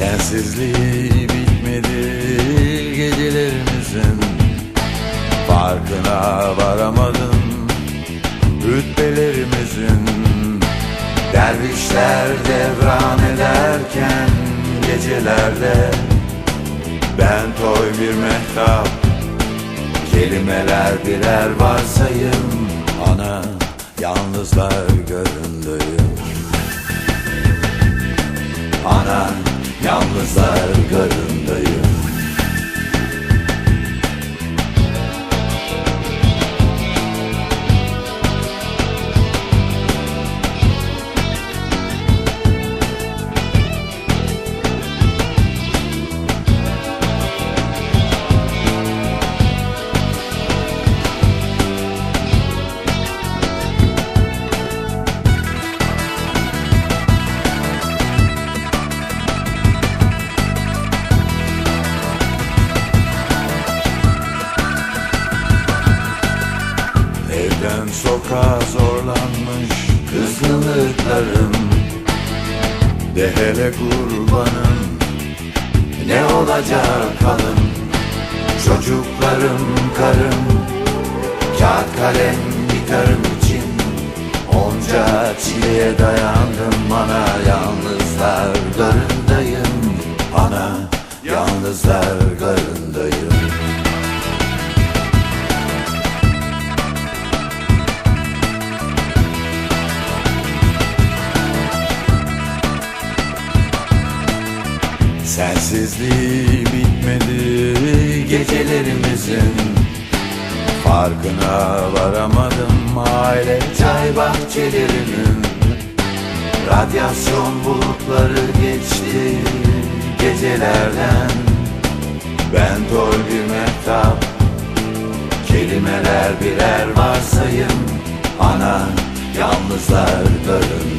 Sensizliği bitmedi gecelerimizin. Farkına varamadım rütbelerimizin. Dervişler devran ederken gecelerde Ben toy bir mehtap. Kelimeler birer varsayım Ana yalnızlar göründüğüm. Ana yalnızlar garındayım sokağa zorlanmış. Kızgınlıklarım. De hele kurbanım ne olacak halım? Çocuklarım, karım, kağıt kalem, gitarım için Onca çileye dayandım. Ana yalnızlar garındayım. Ana yalnızlar garındayım Sensizliği bitmedi gecelerimizin. Farkına varamadım aile çay bahçelerinin. Radyasyon bulutları geçti gecelerden. Ben tol bir mehtap Kelimeler birer varsayım. Ana yalnızlar garın